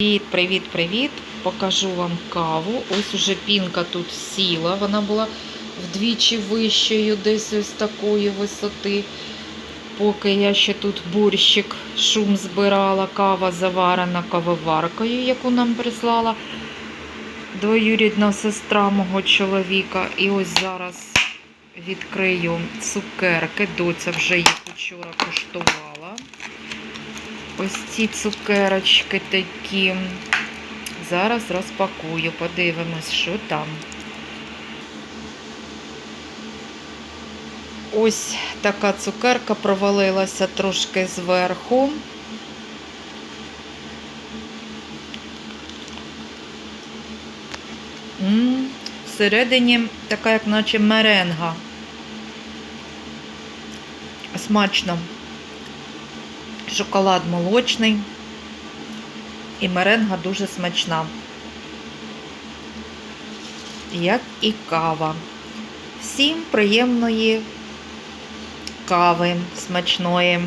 Привіт, привіт, привіт! Покажу вам каву. Ось уже пінка тут сіла. Вона була вдвічі вищою, десь ось такої висоти. Поки я ще тут бурщик, шум збирала, кава заварена кавоваркою, яку нам прислала двоюрідна сестра мого чоловіка. І ось зараз відкрию цукерки. Доця вже їх вчора куштувала. Ось ці цукерочки такі. Зараз розпакую, подивимось, що там. Ось така цукерка провалилася трошки зверху. Всередині така, як наче меренга. Смачно шоколад молочний і меренга дуже смачна. Як і кава. Всім приємної кави смачної.